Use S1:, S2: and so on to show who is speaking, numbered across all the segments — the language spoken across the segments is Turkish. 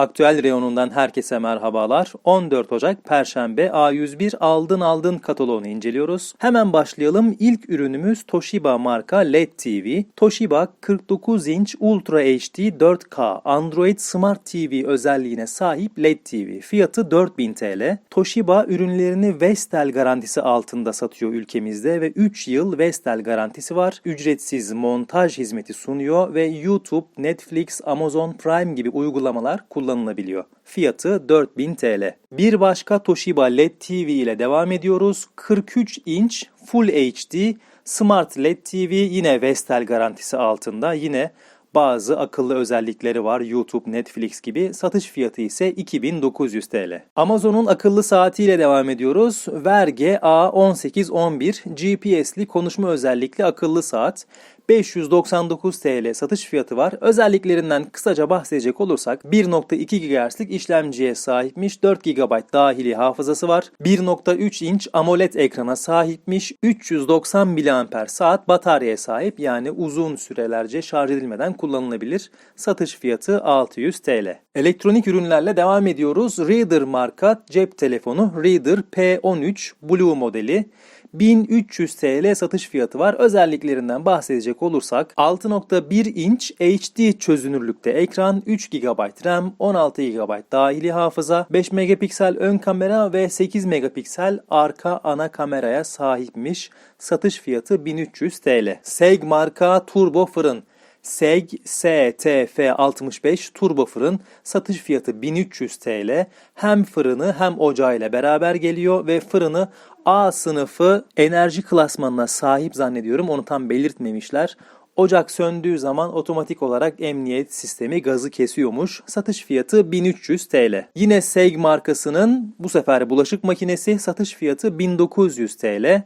S1: Aktüel reyonundan herkese merhabalar. 14 Ocak Perşembe A101 aldın aldın kataloğunu inceliyoruz. Hemen başlayalım. İlk ürünümüz Toshiba marka LED TV. Toshiba 49 inç Ultra HD 4K Android Smart TV özelliğine sahip LED TV. Fiyatı 4000 TL. Toshiba ürünlerini Vestel garantisi altında satıyor ülkemizde ve 3 yıl Vestel garantisi var. Ücretsiz montaj hizmeti sunuyor ve YouTube, Netflix, Amazon Prime gibi uygulamalar kullanılabiliyor. Fiyatı 4000 TL. Bir başka Toshiba LED TV ile devam ediyoruz. 43 inç Full HD Smart LED TV yine Vestel garantisi altında. Yine bazı akıllı özellikleri var YouTube, Netflix gibi. Satış fiyatı ise 2900 TL. Amazon'un akıllı saatiyle devam ediyoruz. Verge A1811 GPS'li konuşma özellikli akıllı saat. 599 TL satış fiyatı var. Özelliklerinden kısaca bahsedecek olursak 1.2 GHz'lik işlemciye sahipmiş, 4 GB dahili hafızası var, 1.3 inç AMOLED ekrana sahipmiş, 390 mAh saat bataryaya sahip yani uzun sürelerce şarj edilmeden kullanılabilir. Satış fiyatı 600 TL. Elektronik ürünlerle devam ediyoruz. Reader marka cep telefonu Reader P13 Blue modeli. 1300 TL satış fiyatı var. Özelliklerinden bahsedecek olursak 6.1 inç HD çözünürlükte ekran, 3 GB RAM, 16 GB dahili hafıza, 5 megapiksel ön kamera ve 8 megapiksel arka ana kameraya sahipmiş. Satış fiyatı 1300 TL. Seg marka turbo fırın. SEG STF65 turbo fırın satış fiyatı 1300 TL. Hem fırını hem ocağıyla beraber geliyor ve fırını A sınıfı enerji klasmanına sahip zannediyorum. Onu tam belirtmemişler. Ocak söndüğü zaman otomatik olarak emniyet sistemi gazı kesiyormuş. Satış fiyatı 1300 TL. Yine SEG markasının bu sefer bulaşık makinesi satış fiyatı 1900 TL.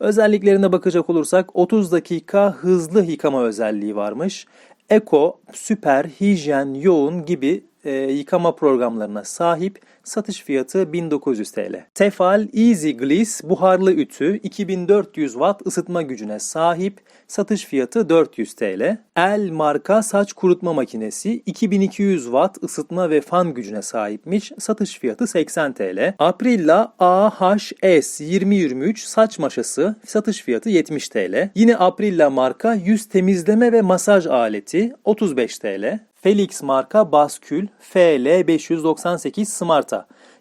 S1: Özelliklerine bakacak olursak 30 dakika hızlı yıkama özelliği varmış. Eko, süper, hijyen, yoğun gibi e, yıkama programlarına sahip satış fiyatı 1900 TL. Tefal Easy Gliss buharlı ütü 2400 watt ısıtma gücüne sahip satış fiyatı 400 TL. El marka saç kurutma makinesi 2200 watt ısıtma ve fan gücüne sahipmiş satış fiyatı 80 TL. Aprilla AHS 2023 saç maşası satış fiyatı 70 TL. Yine Aprilla marka yüz temizleme ve masaj aleti 35 TL. Felix marka baskül FL598 Smart'a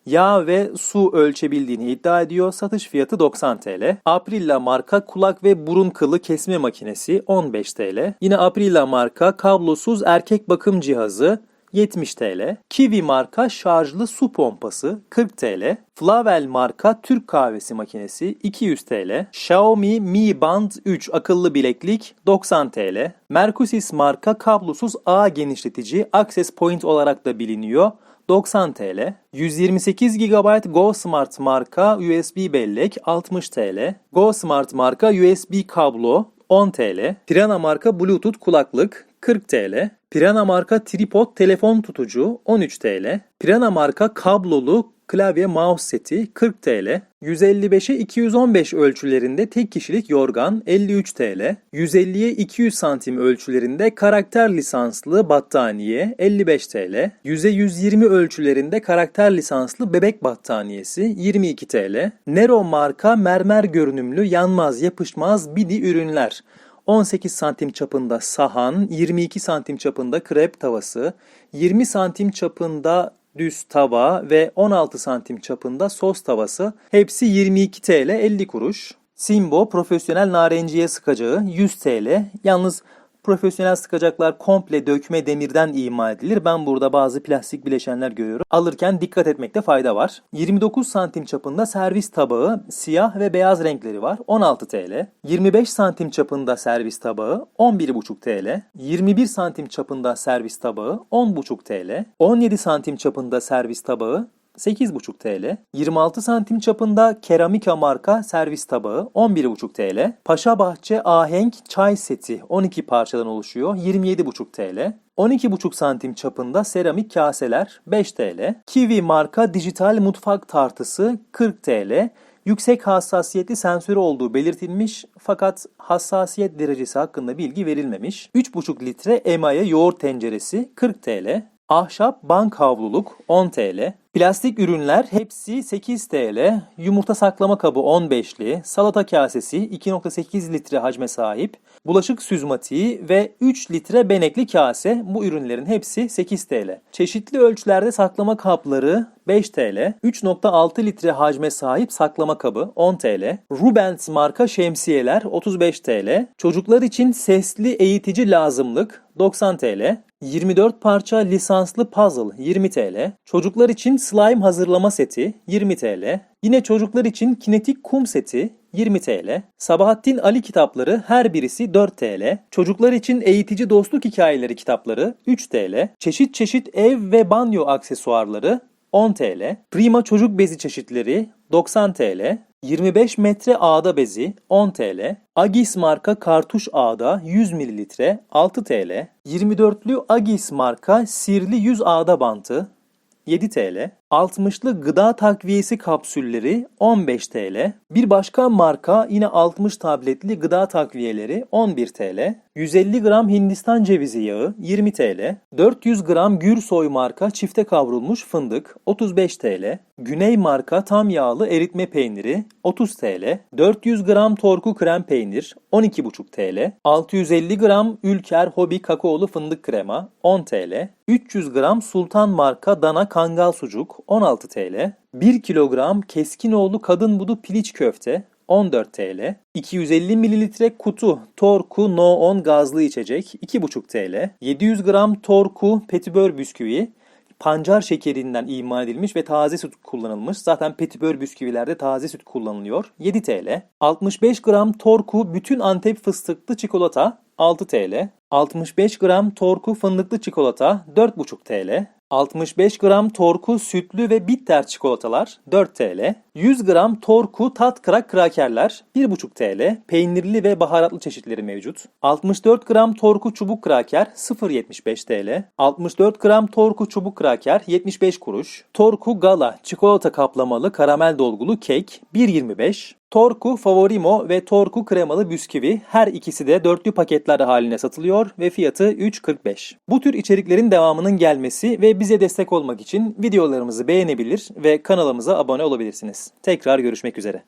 S1: yağ ve su ölçebildiğini iddia ediyor. Satış fiyatı 90 TL. Aprilla marka kulak ve burun kılı kesme makinesi 15 TL. Yine Aprilla marka kablosuz erkek bakım cihazı 70 TL. Kiwi marka şarjlı su pompası 40 TL. Flavel marka Türk kahvesi makinesi 200 TL. Xiaomi Mi Band 3 akıllı bileklik 90 TL. Mercosys marka kablosuz ağ genişletici Access Point olarak da biliniyor. 90 TL. 128 GB Go Smart marka USB bellek 60 TL. Go Smart marka USB kablo 10 TL. Pirana marka Bluetooth kulaklık 40 TL. Pirana marka tripod telefon tutucu 13 TL. Pirana marka kablolu klavye mouse seti 40 TL. 155'e 215 ölçülerinde tek kişilik yorgan 53 TL. 150'ye 200 santim ölçülerinde karakter lisanslı battaniye 55 TL. 100'e 120 ölçülerinde karakter lisanslı bebek battaniyesi 22 TL. Nero marka mermer görünümlü yanmaz yapışmaz bidi ürünler 18 santim çapında sahan, 22 santim çapında krep tavası, 20 santim çapında düz tava ve 16 santim çapında sos tavası. Hepsi 22 TL 50 kuruş. Simbo profesyonel narenciye sıkacağı 100 TL. Yalnız profesyonel sıkacaklar komple dökme demirden imal edilir. Ben burada bazı plastik bileşenler görüyorum. Alırken dikkat etmekte fayda var. 29 santim çapında servis tabağı siyah ve beyaz renkleri var. 16 TL. 25 santim çapında servis tabağı 11,5 TL. 21 santim çapında servis tabağı 10,5 TL. 17 santim çapında servis tabağı 8,5 TL. 26 santim çapında Keramika marka servis tabağı 11,5 TL. Paşa Bahçe Ahenk çay seti 12 parçadan oluşuyor 27,5 TL. 12,5 santim çapında seramik kaseler 5 TL. Kiwi marka dijital mutfak tartısı 40 TL. Yüksek hassasiyetli sensörü olduğu belirtilmiş fakat hassasiyet derecesi hakkında bilgi verilmemiş. 3,5 litre emaye yoğurt tenceresi 40 TL. Ahşap bank havluluk 10 TL. Plastik ürünler hepsi 8 TL. Yumurta saklama kabı 15'li. Salata kasesi 2.8 litre hacme sahip. Bulaşık süzmatiği ve 3 litre benekli kase. Bu ürünlerin hepsi 8 TL. Çeşitli ölçülerde saklama kapları 5 TL. 3.6 litre hacme sahip saklama kabı 10 TL. Rubens marka şemsiyeler 35 TL. Çocuklar için sesli eğitici lazımlık 90 TL. 24 parça lisanslı puzzle 20 TL. Çocuklar için slime hazırlama seti 20 TL. Yine çocuklar için kinetik kum seti 20 TL. Sabahattin Ali kitapları her birisi 4 TL. Çocuklar için eğitici dostluk hikayeleri kitapları 3 TL. Çeşit çeşit ev ve banyo aksesuarları 10 TL. Prima çocuk bezi çeşitleri 90 TL. 25 metre ağda bezi 10 TL. Agis marka kartuş ağda 100 ml 6 TL. 24'lü Agis marka sirli 100 ağda bantı 7 TL. 60'lı gıda takviyesi kapsülleri 15 TL. Bir başka marka yine 60 tabletli gıda takviyeleri 11 TL. 150 gram Hindistan cevizi yağı 20 TL. 400 gram Gürsoy marka çifte kavrulmuş fındık 35 TL. Güney marka tam yağlı eritme peyniri 30 TL. 400 gram Torku krem peynir 12,5 TL. 650 gram Ülker Hobi kakaolu fındık krema 10 TL. 300 gram Sultan marka dana kangal sucuk 16 TL. 1 kilogram Keskinoğlu kadın budu piliç köfte 14 TL. 250 mililitre kutu Torku No 10 gazlı içecek 2,5 TL. 700 gram Torku petibör bisküvi pancar şekerinden imal edilmiş ve taze süt kullanılmış. Zaten petibör bisküvilerde taze süt kullanılıyor. 7 TL. 65 gram Torku bütün Antep fıstıklı çikolata 6 TL. 65 gram Torku fındıklı çikolata 4,5 TL. 65 gram Torku sütlü ve bitter çikolatalar 4 TL. 100 gram Torku tat krak krakerler 1,5 TL. Peynirli ve baharatlı çeşitleri mevcut. 64 gram Torku çubuk kraker 0.75 TL. 64 gram Torku çubuk kraker 75 kuruş. Torku Gala çikolata kaplamalı karamel dolgulu kek 1.25. Torku Favorimo ve Torku kremalı bisküvi her ikisi de dörtlü paketler haline satılıyor ve fiyatı 3.45. Bu tür içeriklerin devamının gelmesi ve bize destek olmak için videolarımızı beğenebilir ve kanalımıza abone olabilirsiniz. Tekrar görüşmek üzere.